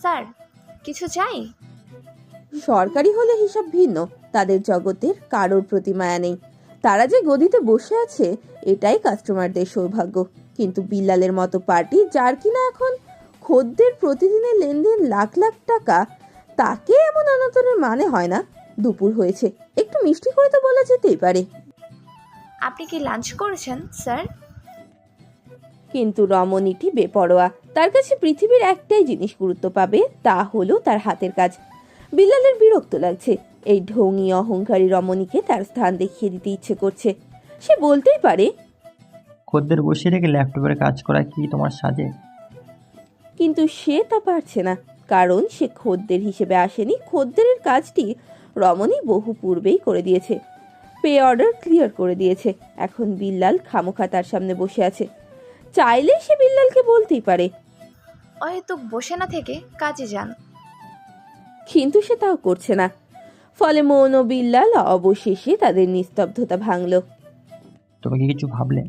Sir কিছু চাই? সরকারি হলে হিসাব ভিন্ন তাদের জগতের কারোর প্রতি মায়া নেই। তারা যে গদিতে বসে আছে এটাই কাস্টমারদের সৌভাগ্য। কিন্তু বিল্লালের মতো পার্টি যার কিনা এখন? খদ্দের প্রতিদিনের লেনদেন লাখ লাখ টাকা তাকে এমন অনাতনের মানে হয় না? দুপুর হয়েছে একটু মিষ্টি করে তো বলা যেতেই পারে। আপনি কি লাঞ্চ করেছেন স্যার? কিন্তু রমণীটি বেপরোয়া। তার কাছে পৃথিবীর একটাই জিনিস গুরুত্ব পাবে তা হলো তার হাতের কাজ। বিল্লালের বিরক্ত লাগছে। এই ঢঙি অহংকারী রমণীকে তার স্থান দেখিয়ে দিতে ইচ্ছে করছে। সে বলতেই পারে খদ্দের বসিয়ে রেখে ল্যাপটপের কাজ করা কি তোমার সাজে? কিন্তু সে তা পারছে না কারণ সে খদ্দের হিসেবে আসেনি। খদ্দেরের কাজটি রমণী বহু পূর্বেই করে দিয়েছে। পে অর্ডার ক্লিয়ার করে দিয়েছে। এখন বিল্লাল খামোখা তার সামনে বসে আছে। চাইলে সে বিল্লালকে বলতেই পারে। হয়তো বসে না থেকে কাজে যান। কিন্তু সে তাও করছে না। ফলে মৌন ও বিল্লাল অবশেষে তাদের নিস্তব্ধতা ভাঙল। তুমি কি কিছু ভাবলে?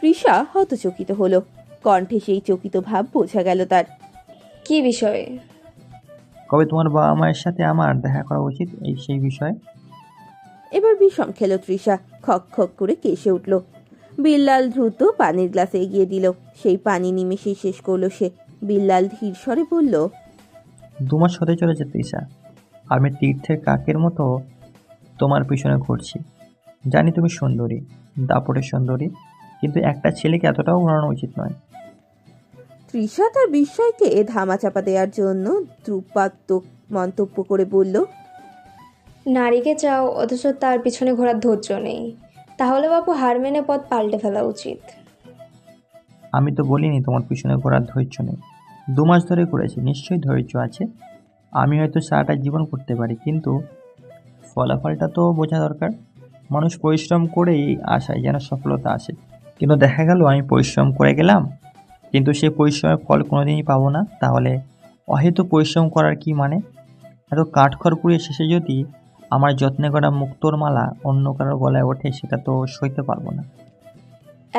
তৃষা হতচকিত হলো। কণ্ঠে সেই চকিত ভাব বোঝা গেল তার। কি বিষয়ে? কবে তোমার বাবা মায়ের সাথে আমার দেখা করা উচিত এই সেই বিষয়ে? এবার বিষম খেল তৃষা। খক খক করে কেসে উঠল। বিল্লাল দ্রুত পানির গ্লাসে এগিয়ে দিল। সেই পানি নিমেষেই শেষ করল সে। বিল্লাল ধীর স্বরে বলল দু মাস হতে চলেছে তৃষা। আমি তীর্থের কাকের মতো তোমার পিছনে ঘুরছি। জানি তুমি সুন্দরী দাপটের সুন্দরী কিন্তু একটা ছেলেকে এতটাও ঘোরানো উচিত নয়। তৃষা তার বিস্ময়কে ধামাচাপা দেওয়ার জন্য দ্রুপাত্মক মন্তব্য করে বলল নারীকে চাও অথচ তার পিছনে ঘোরার ধৈর্য নেই। তাহলে বাপু হার মেনে পথ পাল্টে ফেলা উচিত। আমি তো বলিনি তোমার পিছনে ঘোরার ধৈর্য নেই। দু মাস ধরে করেছি, নিশ্চয়ই ধৈর্য আছে। আমি হয়তো সারাটা জীবন করতে পারি, কিন্তু ফলাফলটা তো বোঝা দরকার। মানুষ পরিশ্রম করেই আশায় যেন সফলতা আসে। কিন্তু দেখা গেল, আমি পরিশ্রম করে গেলাম, কিন্তু সেই পরিশ্রমের ফল কোনোদিনই পাবো না। তাহলে অহেতু পরিশ্রম করার কি মানে? এত কাঠখড় পুড়িয়ে শেষে যদি আমার যত্নে করা মুক্তোর মালা অন্য কারোর গলায় ওঠে সেটা তো সইতে পারব না।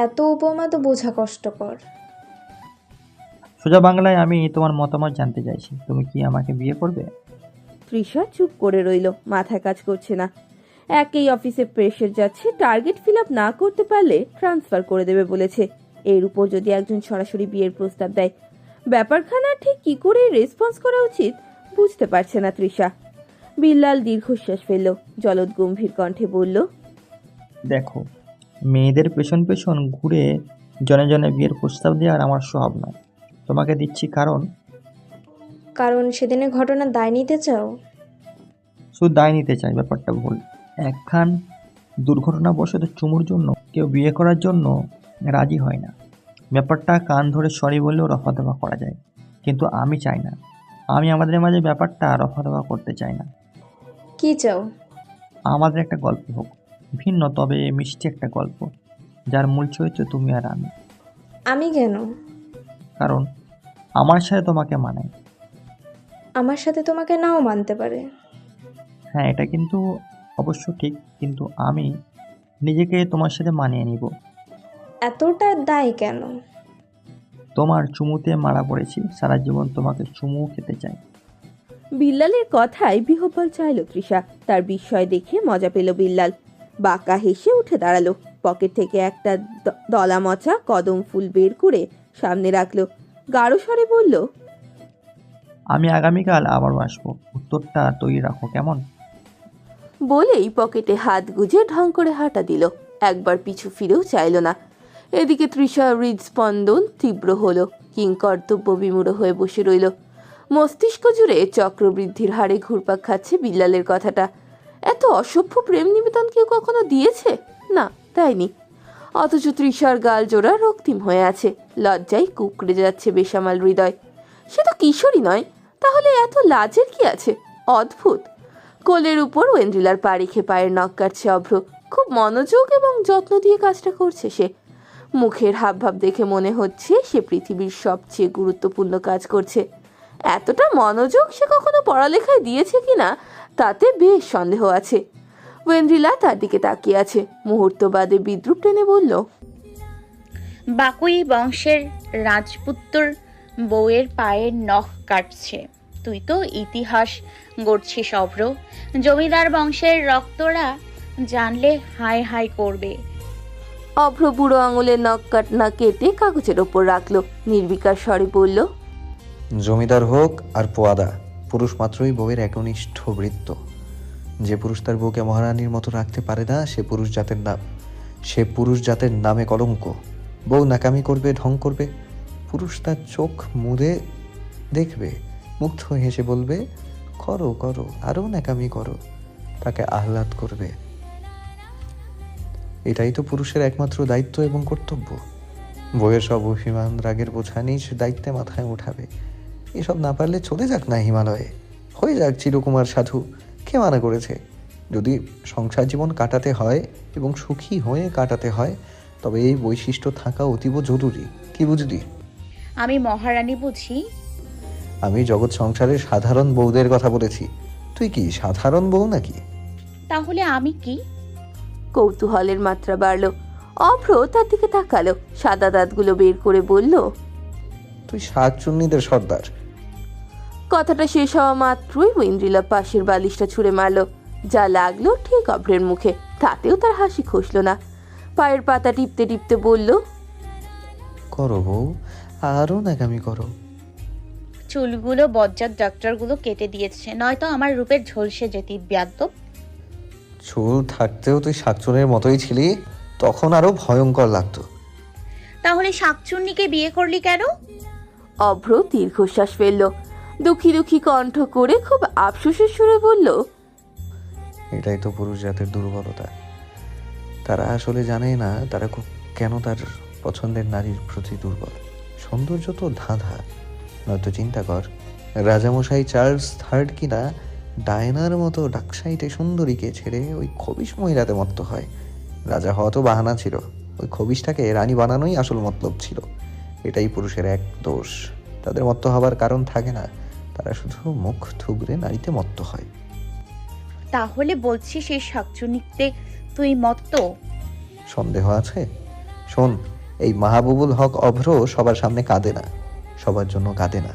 এত উপমা তো বোঝা কষ্টকর। সোজা বাংলায় আমি তোমার মতামত জানতে চাইছি। তুমি কি আমাকে বিয়ে করবে? তৃষা চুপ করে রইল মাথায় কাজ করছে না। একই অফিসে প্রেশার যাচ্ছে টার্গেট ফিল আপ না করতে পারলে ট্রান্সফার করে দেবে বলেছে। এর উপর যদি একজন সরাসরি বিয়ের প্রস্তাব দেয় ব্যাপারখানা ঠিক কি করে রেসপন্স করা উচিত বুঝতে পারছে না তৃষা। বিল্লাল দীর্ঘশ্বাস ফেলল। জলদ গম্ভীর কণ্ঠে বলল দেখো মেয়েদের পেছন পেছন ঘুরে জনে জনে বিয়ের প্রস্তাব দেওয়ার আমার স্বভাব নয়। তোমাকে দিচ্ছি কারণ? কারণ সেদিনের ঘটনা দায় নিতে চাও? শুধু দায় নিতে চাই ব্যাপারটা ভুল। একখান দুর্ঘটনাবশত চুমুর জন্য কেউ বিয়ে করার জন্য রাজি হয় না। ব্যাপারটা কান ধরে সরি বললেও রফা দফা করা যায়। কিন্তু আমি চাই না। আমি আমাদের মাঝে ব্যাপারটা রফা দফা করতে চাই না। কি চাও? আমাদের একটা গল্প হোক। ভিন্ন তবে মিষ্টি একটা গল্প যার মূল চরিত্র তুমি আর আমি। আমি কেন? কারণ আমার সাথে তোমাকে মানায়। আমার সাথে তোমাকে নাও মানতে পারে। হ্যাঁ এটা কিন্তু অবশ্য ঠিক কিন্তু আমি নিজেকে তোমার সাথে মানিয়ে নিব। এতটা দায় কেন? তোমার চুমুতে মারা পড়েছি সারা জীবন তোমাকে চুমু খেতে চাই। বিল্লালের কথায় বিহ্বল চাইল তৃষা। তার বিস্ময় দেখে মজা পেল বিল্লাল। বাঁকা হেসে উঠে দাঁড়াল। পকেট থেকে একটা দলা মচা কদম ফুল বের করে সামনে রাখল। গাঢ় স্বরে বলল আমি আগামীকাল আবারও আসব। উত্তরটা তৈরি রাখো কেমন? বলেই পকেটে হাত গুজে ঢং করে হাঁটা দিল। একবার পিছু ফিরেও চাইল না। এদিকে তৃষা হৃদস্পন্দন তীব্র হলো। কিংকর্তব্য বিমূঢ় হয়ে বসে রইল। মস্তিষ্ক জুড়ে চক্রবৃদ্ধির হারে ঘুরপাক খাচ্ছে বিল্লালের কথাটা। এত অসভ্য প্রেম নিবেদন কেউ কখনো দিয়েছে? না, দেয়নি। অথচ তৃষার গাল জোড়া রক্তিম হয়ে আছে, লজ্জায় কুকড়ে যাচ্ছে বেসামাল হৃদয়। সে তো কিশোরী নয়, তাহলে এত লাজের কি আছে? অদ্ভুত। কোলের উপর ওয়েন্ড্রিলার পা রেখে পায়ের নখ কাটছে অভ্র, খুব মনোযোগ এবং যত্ন দিয়ে কাজটা করছে সে। মুখের হাবভাব দেখে মনে হচ্ছে সে পৃথিবীর সবচেয়ে গুরুত্বপূর্ণ কাজ করছে। এতটা মনোযোগ সে কখনো পড়ালেখায় দিয়েছে কিনা তাতে বেশ সন্দেহ আছে। ওয়েন্দ্রিলা তার দিকে তাকিয়ে আছে। মুহূর্ত বাদে বিদ্রুপ টেনে বলল বাকুই বংশের রাজপুত্তর বউয়ের পায়ের নখ কাটছে। তুই তো ইতিহাস গড়ছিস অভ্র। জমিদার বংশের রক্তরা জানলে হায় হায় করবে। অভ্র বুড়ো আঙুলের নখ কাট না কেটে কাগজের ওপর রাখল। নির্বিকার স্বরে বলল জমিদার হোক আর পোয়াদা, পুরুষ মাত্রই বউয়ের একনিষ্ঠ বৃত্ত। যে পুরুষ তার বউকে মহারানীর মতো রাখতে পারে না, সে পুরুষ জাতের নাম, সে পুরুষ জাতের নামে কলঙ্ক। বউ নাকামি করবে, ঢং করবে, পুরুষ তার চোখ মুদে দেখবে, মুগ্ধ হেসে বলবে, করো করো আরও নাকামি করো। তাকে আহ্লাদ করবে। এটাই তো পুরুষের একমাত্র দায়িত্ব এবং কর্তব্য। বইয়ের সব অভিমান, রাগের বোঝা নিজ দায়িত্বে মাথায় উঠাবে। এসব না পারলে চলে যাক না হিমালয়ে। হয়ে যাক চিরকুমার সাধু কে মানা করেছে? যদি সংসার জীবন কাটাতে হয় এবং সুখী হয়ে কাটাতে হয় তবে এই বৈশিষ্ট্য থাকা অতীব জরুরি। কি বুঝলি? আমি মহারানী বুঝি। আমি জগৎ সংসারের সাধারণ বউদের কথা বলেছি। তুই কি সাধারণ বউ নাকি? তাহলে আমি কি? কৌতূহলের মাত্রা বাড়লো। অভ্র তার দিকে তাকালো সাদা দাঁতগুলো বের করে বলল তুই শাকচুন্নিদের সর্দার। কথাটা শেষ হওয়া মাত্রই ওয়েন্দ্রিলা পাশের বালিশটা ছুঁড়ে মারলো। যা লাগল ঠিক অভ্রের মুখে তাতেও তার হাসি খসলো না। পায়ের পাতা টিপতে টিপতে বলল করো বউ আরও নাকামি করো। চুলগুলো বজ্জাত ডাক্তারগুলো কেটে দিয়েছে নয়তো আমার রূপের ঝলসে যেতি ব্যাদ্য চুল থাকতেও তুই শাকচুনের মতোই ছিলি তখন আরও ভয়ঙ্কর লাগতো। তাহলে শাকচুন্নিকে বিয়ে করলি কেন? অভ্র দীর্ঘশ্বাস ফেলল। দুঃখী দুঃখী কণ্ঠ করে খুব আফসোসের সুরে বলল, এটাই তো পুরুষ জাতের দুর্বলতা। তারা আসলে জানে না তারা খুব কেন তার পছন্দের নারীর প্রতি দুর্বল। সৌন্দর্য তো ধাঁধা। নয়তো চিন্তা কর, রাজামশাই চার্লস থার্ড কিনা ডায়নার মতো ডাকসাইটে সুন্দরীকে ছেড়ে ওই খবিশ মহিলাতে মত্ত হয়। রাজা হওয়া তো বাহানা ছিল, ওই খবিশটাকে রানী বানানোই আসল মতলব ছিল। এটাই পুরুষের এক দোষ। তাদের মত্ত হবার কারণ থাকে না। তারা শুধু মুখ থুবড়ে নারীতে মত্ত হয়। তাহলে বলছি সেই শাকচুন্নিতে তুই মত্ত? সন্দেহ আছে? শোন এই মাহবুবুল হক অভ্র সবার সামনে কাঁদে না সবার জন্য কাঁদে না।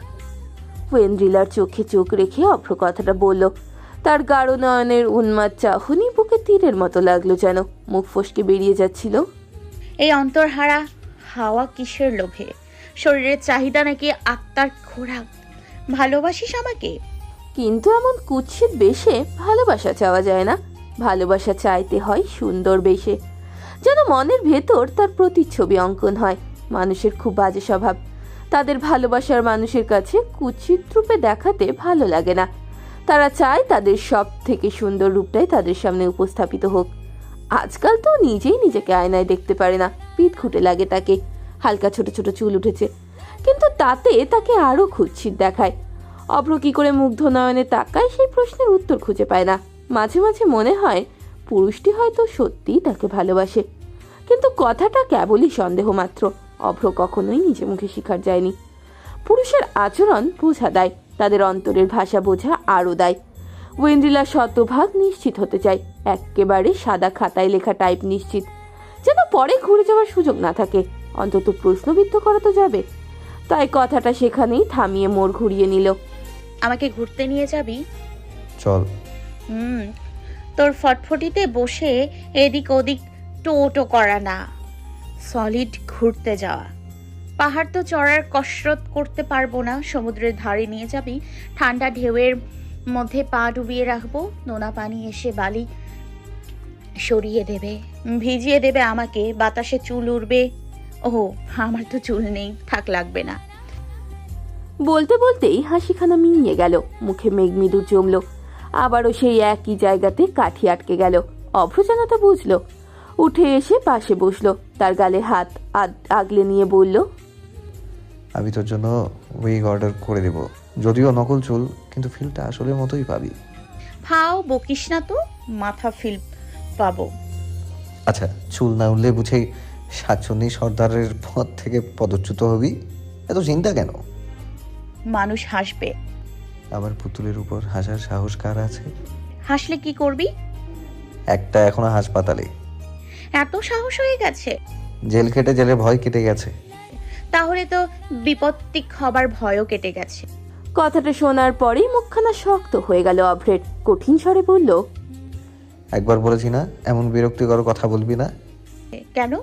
ওয়েন্দ্রিলার চোখে চোখ রেখে অভ্র কথাটা বলল তার গাঢ় নয়নের উন্মাদ চাহনি বুকে তীরের মতো লাগল যেন মুখ ফসকে বেরিয়ে যাচ্ছিল। এই অন্তরহারা হাওয়া কিসের লোভে? শরীরের চাহিদা নাকি আত্মার খোরাক? ভালোবাসিস আমাকে? কিন্তু এমন কুৎসিত বেশে ভালোবাসা চাওয়া যায় না। ভালোবাসা চাইতে হয় সুন্দর বেশে। যেন মনের ভেতর তার প্রতিচ্ছবি অঙ্কন হয়। মানুষের খুব বাজে স্বভাব। তাদের ভালোবাসার মানুষের কাছে কুৎসিত রূপে দেখাতে ভালো লাগে না। তারা চায় তাদের সব থেকে সুন্দর রূপটাই তাদের সামনে উপস্থাপিত হোক। আজকাল তো নিজেই নিজেকে আয়নায় দেখতে পারে না। পিঠ খুঁটে লাগে তাকে। হালকা ছোট ছোট চুল উঠেছে। কিন্তু তাতে তাকে আরও কুৎসিত দেখায়। অভ্র কী করে মুগ্ধ নয়নে তাকায় সেই প্রশ্নের উত্তর খুঁজে পায় না। মাঝে মাঝে মনে হয় পুরুষটি হয়তো সত্যিই তাকে ভালোবাসে। কিন্তু কথাটা কেবলই সন্দেহ মাত্র। অভ্র কখনোই নিজে মুখে শিখার যায়নি। পুরুষের আচরণ বোঝা দেয়, তাদের অন্তরের ভাষা বোঝা আরও দেয়। ওয়েন্দ্রিলা শতভাগ নিশ্চিত হতে চায় একেবারে সাদা খাতায় লেখা টাইপ নিশ্চিত। যেন পরে ঘুরে যাওয়ার সুযোগ না থাকে। অন্তত প্রশ্নবিদ্ধ করা তো যাবে। তাই কথাটা সেখানেই থামিয়ে মোড় ঘুরিয়ে নিল। আমাকে ঘুরতে নিয়ে যাবি? চল। হুম তোর ফটফটিতে বসে এদিক ওদিক টোটো করা না সলিড ঘুরতে যাওয়া। পাহাড় তো চড়ার কসরত করতে পারব না সমুদ্রের ধারে নিয়ে যাবি ঠান্ডা ঢেউয়ের মধ্যে পা ডুবিয়ে রাখব নোনা পানি এসে বালি সরিয়ে দেবে ভিজিয়ে দেবে আমাকে বাতাসে চুল উড়বে। ও আমার তো চুল নেই থাক লাগবে না। বলতে বলতেই হাসিখানা মিলিয়ে গেল মুখে মেঘমিদুর জমলো। আবারও সেই একই জায়গাতে কাঠি আটকে গেল। অভ্রজানতা বুঝলো। উঠে এসে পাশে বসল তার গালে হাত আগলে নিয়ে বলল আমি তোর জন্য উইগ অর্ডার করে দেব। যদিও নকল চুল কিন্তু ফিলটা আসলে মতোই পাবি। ফাও বকিস না তো মাথা ফিল পাবো। আচ্ছা চুল না উঠলে বুঝে সাতচন্নি সর্দারের পদ থেকে পদচ্যুত হবি? এত চিন্তা কেন? মানুষ হাসবে। আমার পুতুলের উপর হাসার সাহস কার আছে? হাসলে কি করবি? একটা এখনও হাসপাতালে। এত সাহস হয়ে গেছে। জেল খেটে জেলে ভয় কেটে গেছে। তাহলে তো বিপত্তি হবার ভয়ও কেটে গেছে। কথাটা শোনার পরেই মুখখানা শক্ত হয়ে গেল অভ্রের কঠিন স্বরে বলল একবার বলেছি না এমন বিরক্তিকর কথা বলবি না। কেন?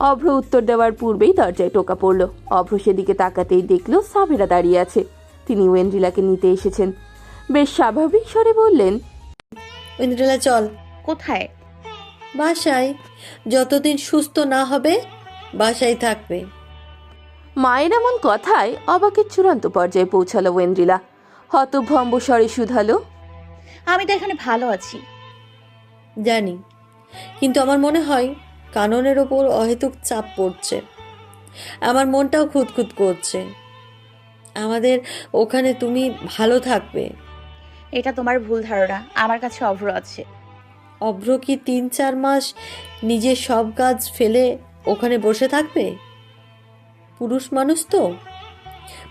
অভ্র উত্তর দেওয়ার পূর্বেই দরজায় টোকা পড়ল। অভ্র সেদিকে তাকাতেই দেখল সাবেরা দাঁড়িয়ে আছে। তিনি ওয়েন্ড্রিলাকে নিতে এসেছেন। বেশ স্বাভাবিক স্বরে বললেন ইন্দ্রিলা চল। কোথায়? বাসায়। যতদিন সুস্থ না হবে বাসায় থাকবে। মায়ের এমন কথায় অবাকের চূড়ান্ত পর্যায়ে পৌঁছালো ওয়েন্ড্রিলা। হতভম্ব স্বরে শুধালো আমি তো এখানে ভালো আছি। জানি। কিন্তু আমার মনে হয় কাননের ওপর অহেতুক চাপ পড়ছে। আমার মনটাও খুঁতখুত করছে। আমাদের ওখানে তুমি ভালো থাকবে। এটা তোমার ভুল ধারণা আমার কাছে অভ্র আছে। অভ্র কি তিন চার মাস নিজের সব কাজ ফেলে ওখানে বসে থাকবে? পুরুষ মানুষ তো।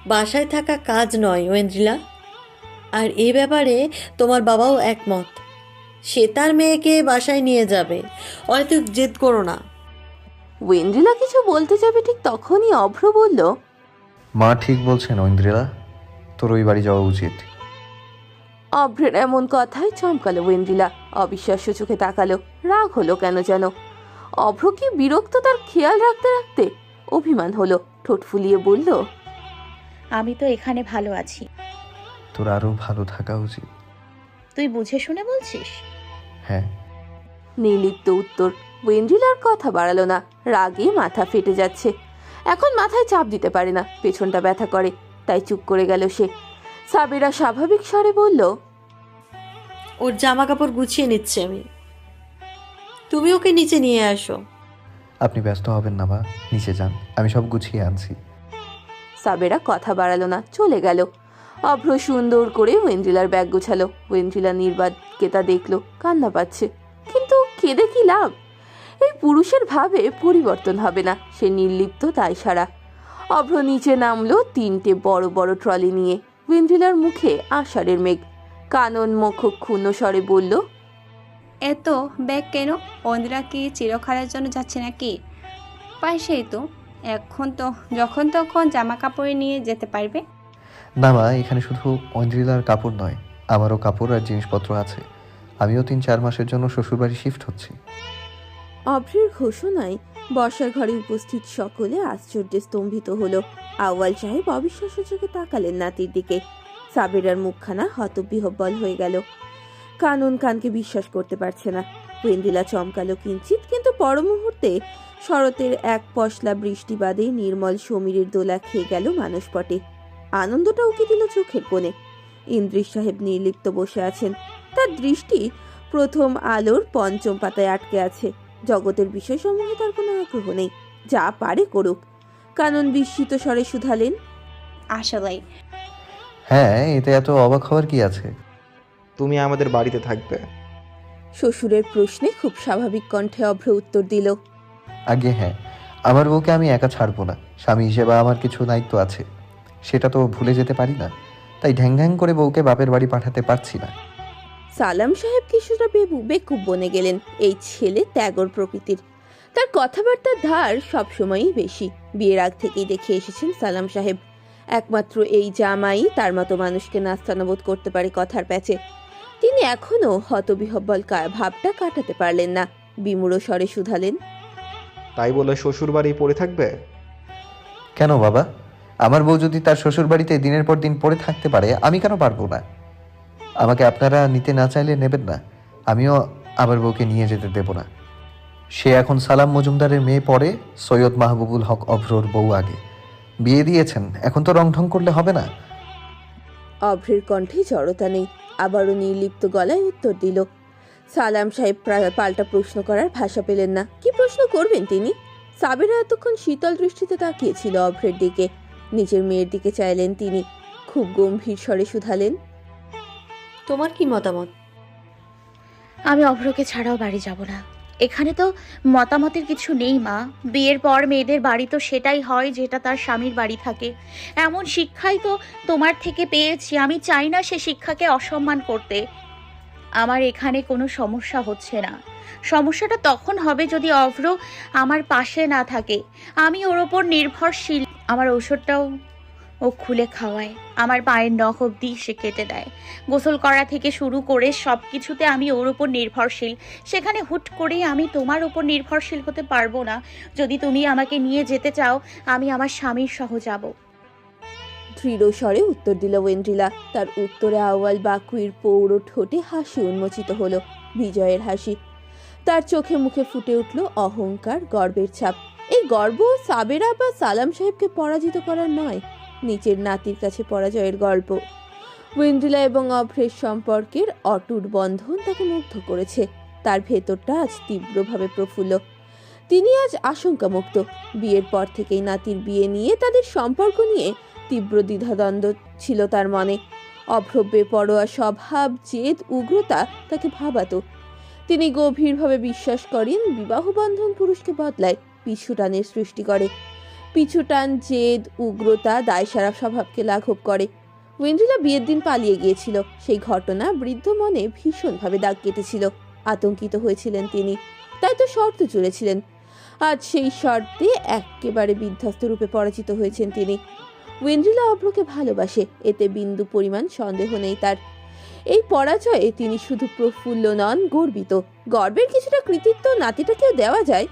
বাসায় থাকা কাজ নয় ওয়েন্দ্রিলা। আর এ ব্যাপারে তোমার বাবাও একমত। সে তার মেয়েকে বাসায় নিয়ে যাবে। হয়তো জেদ করো না। ওয়েন্ড্রিলা কিছু বলতে যাবে ঠিক তখনই অভ্র বলল মা ঠিক বলছেন ঐন্দ্রিলা তোর ওই বাড়ি যাওয়া উচিত। অভ্রের এমন কথায় চমকালো ওয়েন্ড্রিলা অবিশ্বাস্য চোখে তাকালো রাগ হলো কেন যেন। অভ্র কি বিরক্ত তার খেয়াল রাখতে রাখতে অভিমান হলো ঠোঁট ফুলিয়ে বলল আমি তো এখানে ভালো আছি। তোর আরও ভালো থাকা উচিত। তুই বুঝে শুনে বলছিস? হ্যাঁ। নির্লিপ্ত উত্তর। ওয়েন্ড্রিলার কথা বাড়ালো না। রাগে মাথা ফেটে যাচ্ছে। এখন মাথায় চাপ দিতে পারে না। পেছনটা ব্যথা করে। তাই চুপ করে গেল সে। সাবেরা স্বাভাবিক স্বরে বলল ওর জামা কাপড় গুছিয়ে নিচ্ছে আমি। তুমি ওকে নিচে নিয়ে আসো। আপনি ব্যস্ত হবেন না মা। নিচে যান। আমি সব গুছিয়ে আনছি। সাবেরা কথা বাড়ালো না। চলে গেল। অভ্র সুন্দর করে ওয়েন্ড্রিলার ব্যাগ গোছালো। ওয়েন্ড্রিলা নির্বাদকে তা দেখল, কান্না পাচ্ছে। কিন্তু কেঁদে কি লাভ? এই পুরুষের ভাবে পরিবর্তন হবে না, সে নির্লিপ্ত তাই সারা। অভ্র নিচে নামলো তিনটে বড় বড় ট্রলি নিয়ে। ওয়েন্ড্রিলার মুখে আষাঢ়ের মেঘ। কানন মুখ ক্ষুণ্ণ স্বরে বলল, এত ব্যাগ কেন? অন্যরা কি চিরকালের জন্য যাচ্ছে নাকি? পাশেই তো, এখন তো, যখন তখন জামা কাপড়ে নিয়ে যেতে পারবে। না মা এখানে শুধু ঐন্দ্রিলার কাপড় নয়, আমারও কাপড় আর জিনিসপত্র আছে। আমিও তিন, চার মাসের জন্য শ্বশুরবাড়ি শিফট হচ্ছি। অভ্রের ঘোষণায় বর্ষার ঘরে উপস্থিত সকলে আশ্চর্যে স্তম্ভিত হলো। আউয়াল সাহেব অবিশ্বাস্য চোখে তাকালেন নাতির দিকে। সাবেরার মুখখানা হতবিহব্বল হয়ে গেল। কানন কানকে বিশ্বাস করতে পারছে না। ওয়েন্দিলা চমকালো কিঞ্চিত কিন্তু পর মুহূর্তে শরতের এক পশলা বৃষ্টি বাদে নির্মল সমীরের দোলা খেয়ে গেল মানসপটে। আনন্দটা উকি দিল চোখের কোণে? ইন্দ্রিস সাহেব নির্লিপ্ত বসে আছেন। তার দৃষ্টি প্রথম আলোর পঞ্চম পাতায় আটকে আছে। জগতের বিষয়সমূহে তার কোনো আগ্রহ নেই। যা পারে করুক। কানন বিস্মিত স্বরে শুধালেন আসলেই হ্যাঁ এতে এত অবাক হওয়ার কি আছে? তুমি আমাদের বাড়িতে থাকবে। শ্বশুরের প্রশ্নে খুব স্বাভাবিক কণ্ঠে অভ্র উত্তর দিল আগে হ্যাঁ আমার বউকে আমি একা ছাড়বো না। স্বামী হিসেবে আমার কিছু দায়িত্ব আছে। সেটা তো ভুলে যেতে পারি না। তাই ঢ্যাং ঢ্যাং করে বউকে বাপের বাড়ি পাঠাতে পারছি না। সালাম সাহেব কিছুটা বেবু বেকুব বনে গেলেন এই ছেলে ত্যাগর প্রকৃতির। তার কথাবার্তার ধার সবসময়ই বেশি। বিয়ের আগ থেকেই দেখে এসেছেন সালাম সাহেব। একমাত্র এই জামাই তার মতো মানুষকে নাস্তানবোধ করতে পারে কথার প্যাচে। তিনি এখনও হতবিহব্বল কা- ভাবটা কাটাতে পারলেন না। বিমূঢ় স্বরে শুধালেন। তাই বলে শ্বশুর বাড়ি পড়ে থাকবে? কেন বাবা? আমার বউ যদি তার শ্বশুর বাড়িতে দিনের পর দিন পড়ে থাকতে পারে, আমি কেন পারব না? আমাকে আপনারা নিতে না চাইলে নেবেন না। আমিও আমার বউকে নিয়ে যেতে দেব না। সে এখন সালাম মজুমদারের মেয়ে পড়ে সৈয়দ মাহবুবুল হক অভ্রর বউ আগে। বিয়ে দিয়েছেন, এখন তো রং ঢং করলে হবে না। অভ্রের কণ্ঠে জড়তা নেই, আবারও নির্লিপ্ত গলায় উত্তর দিল, সালাম সাহেব পাল্টা প্রশ্ন করার ভাষা পেলেন না। কি প্রশ্ন করবেন তিনি? সাবেরা এতক্ষণ শীতল দৃষ্টিতে তাকিয়েছিল অভ্রের দিকে। নিজের মেয়ের দিকে চাইলেন তিনি। খুব গম্ভীর স্বরে শুধালেন। তোমার কি মতামত? আমি অভ্রকে ছাড়াও বাড়ি যাব না। এখানে তো মতামতের কিছু নেই মা। বিয়ের পর মেয়েদের বাড়ি তো সেটাই হয় যেটা তার স্বামীর বাড়ি থাকে। এমন শিক্ষাই তো তোমার থেকে পেয়েছি। আমি চাই না সে শিক্ষাকে অসম্মান করতে। আমার এখানে কোনো সমস্যা হচ্ছে না। সমস্যাটা তখন হবে যদি অভ্র আমার পাশে না থাকে। আমি ওর ওপর নির্ভরশীল। আমার ওষুধটাও ও খুলে খাওয়ায়। আমার পায়ের নখ অব্দি সে কেটে দেয়। গোসল করা থেকে শুরু করে সব কিছুতে আমি ওর ওপর নির্ভরশীল। সেখানে হুট করে আমি তোমার ওপর নির্ভরশীল হতে পারব না। যদি তুমি আমাকে নিয়ে যেতে চাও, আমি আমার স্বামীর সহ যাব। দৃঢ় স্বরে উত্তর দিল ওয়েন্ড্রিলা তার উত্তরে আওয়াল বাকুইর পৌর ঠোঁটে হাসি উন্মোচিত হলো। বিজয়ের হাসি। তার চোখে মুখে ফুটে উঠল অহংকার, গর্বের ছাপ। এই গর্ব সাবেরা বা সালাম সাহেবকে পরাজিত করার নয় নিচের নাতির কাছে পরাজয়ের গল্প। ওয়েন্ড্রিলা এবং অভ্রের সম্পর্কের অটুট বন্ধন তাকে মুগ্ধ করেছে। তার ভেতরটা আজ তীব্রভাবে প্রফুল্ল। তিনি আজ আশঙ্কামুক্ত। বিয়ের পর থেকেই নাতির বিয়ে নিয়ে তাদের সম্পর্ক নিয়ে তীব্র দ্বিধাদ্বন্দ্ব ছিল তার মনে। অভ্রব্যে পরোয়া স্বভাব, জেদ, উগ্রতা তাকে ভাবাতো। তিনি গভীরভাবে বিশ্বাস করেন বিবাহ বন্ধন পুরুষকে বদলায়। পিছু টানের সৃষ্টি করে। পিছু টান, জেদ, উগ্রতা, দায়সারা স্বভাবকে লাঘব করে। ওয়েন্দ্রিলা বিয়ের দিন পালিয়ে গিয়েছিল। সেই ঘটনা বৃদ্ধ মনে ভীষণভাবে দাগ কেটেছিল। আতঙ্কিত হয়েছিলেন তিনি। তাই তো শর্ত জুড়েছিলেন। আজ সেই শর্তে একেবারে বিধ্বস্ত রূপে পরাজিত হয়েছেন তিনি। ওয়েন্দ্রিলা অভ্রকে ভালোবাসে। এতে বিন্দু পরিমাণ সন্দেহ নেই তার। এই পরাজয়ে তিনি শুধু প্রফুল্ল নন, গর্বিত। গর্বের কিছুটা কৃতিত্ব নাতিটাকেও দেওয়া যায়।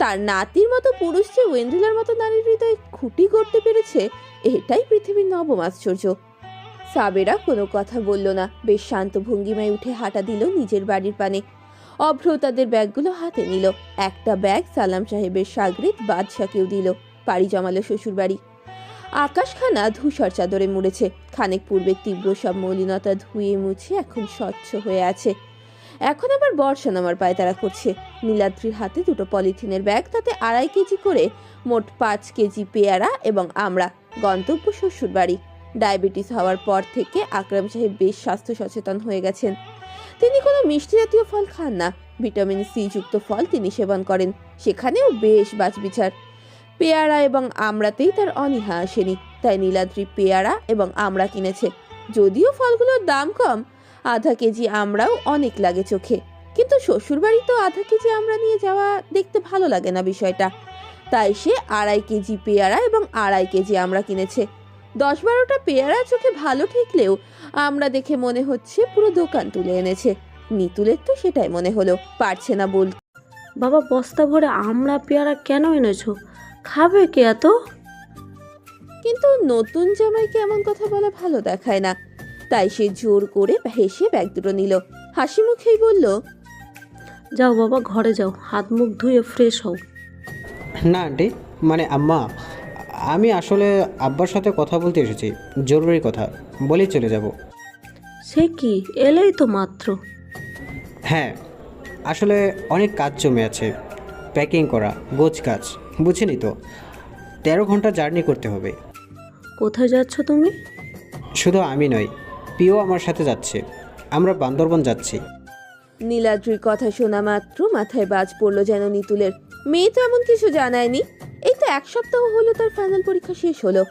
তার নাতির মতো পুরুষ যে ওয়েন্দ্রিলার মতো নারীর হৃদয়ে খুঁটি করতে পেরেছে, এটাই পৃথিবীর নবম আশ্চর্য। সাবেরা কোনো কথা বলল না, বেশ শান্ত ভঙ্গিমায় উঠে হাঁটা দিল নিজের বাড়ির পানে। অভ্র তাদের ব্যাগগুলো হাতে নিল, একটা ব্যাগ সালাম সাহেবের সাগরিত বাদশাকেও দিল, পাড়ি জমালো শ্বশুরবাড়ি। আকাশখানা ধূসর চাদরে মুড়েছে, খানিক পূর্বে তীব্র সব মলিনতা ধুয়ে মুছে এখন স্বচ্ছ হয়ে আছে। এখন আবার বর্ষা নামার পায়ে তারা করছে নীলাদ্রির হাতে দুটো পলিথিনের ব্যাগ, তাতে আড়াই কেজি করে মোট পাঁচ কেজি পেয়ারা এবং আমরা, গন্তব্য শ্বশুর বাড়ি ডায়াবেটিস হওয়ার পর থেকে আকরাম সাহেব বেশ স্বাস্থ্য সচেতন হয়ে গেছেন। তিনি কোনো মিষ্টি জাতীয় ফল খান না। ভিটামিন সি যুক্ত ফল তিনি সেবন করেন। সেখানেও বেশ বাছবিচার। পেয়ারা এবং আমড়াতেই তার অনীহা আসেনি। তাই নীলাদ্রি পেয়ারা এবং আমড়া কিনেছে। যদিও ফলগুলোর দাম কম আধা কেজি আমরাও অনেক লাগে চোখে। কিন্তু শ্বশুরবাড়ি তো আধা কেজি আমরা নিয়ে যাওয়া দেখতে ভালো লাগে না বিষয়টা। তাই সে আড়াই কেজি পেয়ারা এবং আড়াই কেজি আমরা কিনেছে। দশ বারোটা পেয়ারা চোখে ভালো ঠেকলেও আমরা দেখে মনে হচ্ছে পুরো দোকান তুলে এনেছে। নিতুলের তো সেটাই মনে হলো পারছে না বল বাবা বস্তা ভরে আমরা পেয়ারা কেন এনেছো? খাবে কে এত? কিন্তু নতুন জামাইকে এমন কথা বলা ভালো দেখায় না। তাই সে জোর করে হেসে ব্যাগ দুটো নিল। হাসি মুখেই বলল যাও বাবা ঘরে যাও। হাত মুখ ধুয়ে ফ্রেশ হও। না আন্টি মানে আম্মা আমি আসলে আব্বার সাথে কথা বলতে এসেছি। জরুরি কথা। বলেই চলে যাব। সে কি? এলেই তো মাত্র। হ্যাঁ আসলে অনেক কাজ জমে আছে। প্যাকিং করা গোছ কাজ বুঝিনি তো? তেরো ঘণ্টা জার্নি করতে হবে। কোথায় যাচ্ছ তুমি? শুধু আমি নই পিও আমার সাথে যাচ্ছে। আমরা বান্দরবন যাচ্ছি। নীলাদ্রির কথা শোনা মাত্র মাথায় বাজ পড়ল যেন নিতুলের। মেয়ে তো এমন কিছু জানায়নি। এই তো এক সপ্তাহ হলো তার ফাইনাল পরীক্ষা শেষ হলো।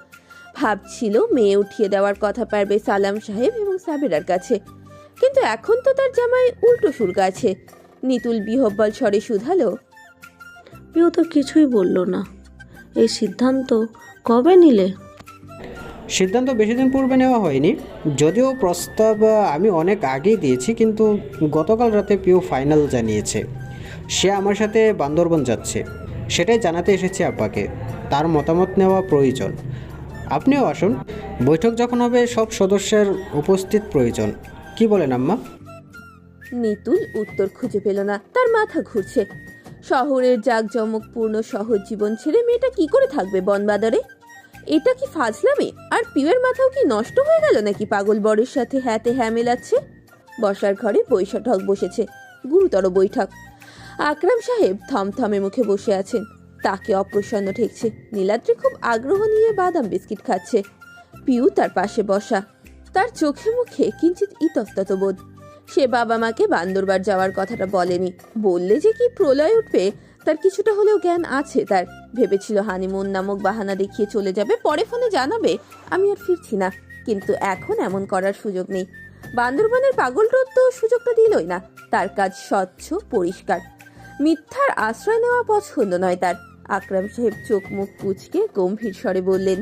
ভাবছিল মেয়ে উঠিয়ে দেওয়ার কথা পারবে সালাম সাহেব এবং সাবেরার কাছে। কিন্তু এখন তো তার জামাই উল্টো সুর আছে। নিতুল বিহব্বল স্বরে শুধালো পিও তো কিছুই বলল না। এই সিদ্ধান্ত কবে নিলে? সিদ্ধান্ত বেশি দিন পূর্বে নেওয়া হয়নি। যদিও প্রস্তাব আমি অনেক আগেই দিয়েছি, কিন্তু গতকাল রাতে পিও ফাইনাল জানিয়েছে। সে আমার সাথে বান্দরবন যাচ্ছে। সেটাই জানাতে এসেছে আব্বাকে। তার মতামত নেওয়া প্রয়োজন। আপনিও আসুন। বৈঠক যখন হবে, সব সদস্যের উপস্থিত প্রয়োজন। কি বলেন আম্মা? নিতুল উত্তর খুঁজে পেল না। তার মাথা ঘুরছে। শহরের জাঁকজমকপূর্ণ সহজ জীবন ছেড়ে মেয়েটা কি করে থাকবে বনবাদরে? এটা কি ফাজলামি? আর পিউয়ের মাথাও কি নষ্ট হয়ে গেল নাকি পাগল বরের সাথে হ্যাতে হ্যাঁ মেলাচ্ছে? বসার ঘরে বৈঠক বসেছে, গুরুতর বৈঠক। আকরাম সাহেব থমথমে মুখে বসে আছেন। তাকে অপ্রসন্ন ঠেকছে। নীলাদ্রি খুব আগ্রহ নিয়ে বাদাম বিস্কিট খাচ্ছে। পিউ তার পাশে বসা। তার চোখে মুখে কিঞ্চিত ইতস্তত বোধ। সে বাবা মাকে বান্দরবার যাওয়ার কথাটা বলেনি। বললে যে কি প্রলয় উঠবে তার কিছুটা হলেও জ্ঞান আছে তার। ভেবেছিল হানিমুন নামক বাহানা দেখিয়ে চলে যাবে, পরে ফোনে জানাবে, আমি আর ফিরছি না। কিন্তু এখন এমন করার সুযোগ নেই। বান্দরবানের পাগল তো সুযোগটা দিলই না। তার কাজ স্বচ্ছ, পরিষ্কার। মিথ্যার আশ্রয় নেওয়া পছন্দ নয় তার। আকরাম সাহেব চোখ মুখ কুচকে গম্ভীর স্বরে বললেন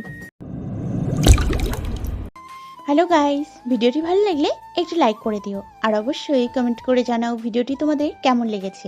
হ্যালো গাইস ভিডিওটি ভালো লাগলে একটু লাইক করে দিও। আর অবশ্যই কমেন্ট করে জানাও ভিডিওটি তোমাদের কেমন লেগেছে।